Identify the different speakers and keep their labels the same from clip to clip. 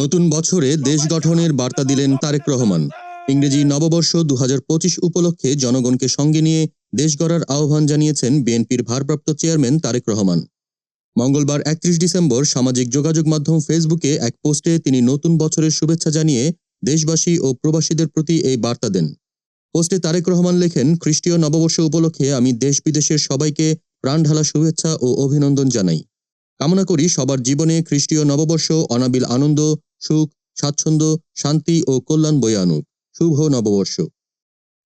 Speaker 1: নতুন বছরে দেশ গঠনের বার্তা দিলেন তারেক রহমান। ইংরেজি নববর্ষ দু হাজার পঁচিশ উপলক্ষে জনগণকে সঙ্গে নিয়ে দেশ গড়ার আহ্বান জানিয়েছেন বিএনপির ভারপ্রাপ্ত চেয়ারম্যান তারেক রহমান। মঙ্গলবার একত্রিশ ডিসেম্বর সামাজিক যোগাযোগ মাধ্যম ফেসবুকে এক পোস্টে তিনি নতুন বছরের শুভেচ্ছা জানিয়ে দেশবাসী ও প্রবাসীদের প্রতি এই বার্তা দেন। পোস্টে তারেক রহমান লেখেন, খ্রিস্টীয় নববর্ষ উপলক্ষে আমি দেশ বিদেশের সবাইকে প্রাণঢালা শুভেচ্ছা ও অভিনন্দন জানাই। কামনা করি সবার জীবনে খ্রিস্টীয় নববর্ষ, অনাবিল আনন্দ, সুখ, স্বাচ্ছন্দ্য, শান্তি ও কল্যাণ বয়ে আনুক। শুভ নববর্ষ।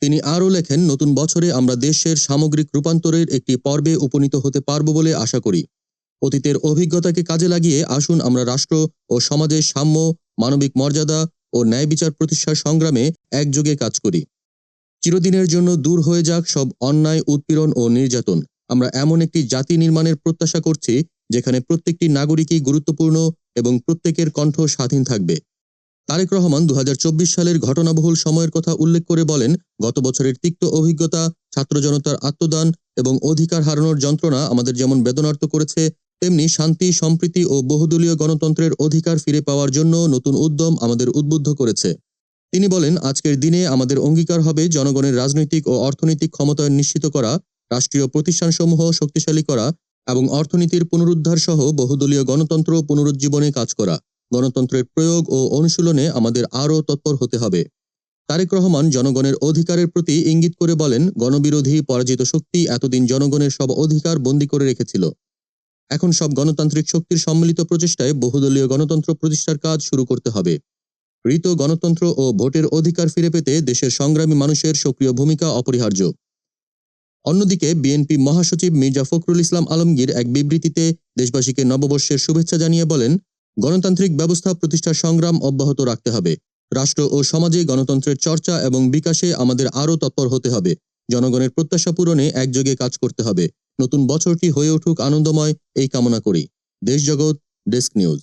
Speaker 1: তিনি আরও লেখেন, নতুন বছরে আমরা দেশের সামগ্রিক রূপান্তরের একটি পর্বে উপনীত হতে পারব বলে আশা করি। অতীতের অভিজ্ঞতাকে কাজে লাগিয়ে আসুন আমরা রাষ্ট্র ও সমাজের সাম্য, মানবিক মর্যাদা ও ন্যায় বিচার প্রতিষ্ঠার সংগ্রামে একযোগে কাজ করি। চিরদিনের জন্য দূর হয়ে যাক সব অন্যায়, উৎপীড়ন ও নির্যাতন। আমরা এমন একটি জাতি নির্মাণের প্রত্যাশা করছি যেখানে প্রত্যেকটি নাগরিকই গুরুত্বপূর্ণ এবং প্রত্যেকের কণ্ঠ স্বাধীন থাকবে। তারেক রহমান দু হাজার চব্বিশ সালের ঘটনাবহুল সময়ের কথা উল্লেখ করে বলেন, গত বছরের তিক্ত অভিজ্ঞতা, ছাত্র জনতার আত্মদান এবং অধিকার হারানোর যন্ত্রণা আমাদের যেমন বেদনার্ত করেছে, তেমনি শান্তি, সম্প্রীতি ও বহুদলীয় গণতন্ত্রের অধিকার ফিরে পাওয়ার জন্য নতুন উদ্যম আমাদের উদ্বুদ্ধ করেছে। তিনি বলেন, আজকের দিনে আমাদের অঙ্গীকার হবে জনগণের রাজনৈতিক ও অর্থনৈতিক ক্ষমতায়ন নিশ্চিত করা, রাষ্ট্রীয় প্রতিষ্ঠানসমূহ শক্তিশালী করা এবং অর্থনীতির পুনরুদ্ধার সহ বহুদলীয় গণতন্ত্র পুনরুজ্জীবনে কাজ করা, গণতন্ত্রের প্রয়োগ ও অনুশীলনে আমাদের আরও তৎপর হতে হবে। তারেক রহমান জনগণের অধিকারের প্রতি ইঙ্গিত করে বলেন, গণবিরোধী পরাজিত শক্তি এতদিন জনগণের সব অধিকার বন্দী করে রেখেছিল। এখন সব গণতান্ত্রিক শক্তির সম্মিলিত প্রচেষ্টায় বহুদলীয় গণতন্ত্র প্রতিষ্ঠার কাজ শুরু করতে হবে। ঋত গণতন্ত্র ও ভোটের অধিকার ফিরে পেতে দেশের সংগ্রামী মানুষের সক্রিয় ভূমিকা অপরিহার্য। অন্যদিকে বিএনপি মহাসচিব মির্জা ফখরুল ইসলাম আলমগীর এক বিবৃতিতে দেশবাসীকে নববর্ষের শুভেচ্ছা জানিয়ে বলেন, গণতান্ত্রিক ব্যবস্থা প্রতিষ্ঠার সংগ্রাম অব্যাহত রাখতে হবে। রাষ্ট্র ও সমাজে গণতন্ত্রের চর্চা এবং বিকাশে আমাদের আরও তৎপর হতে হবে। জনগণের প্রত্যাশা পূরণে একযোগে কাজ করতে হবে। নতুন বছরটি হয়ে উঠুক আনন্দময়, এই কামনা করি। দেশ জগৎ, ডেস্ক নিউজ।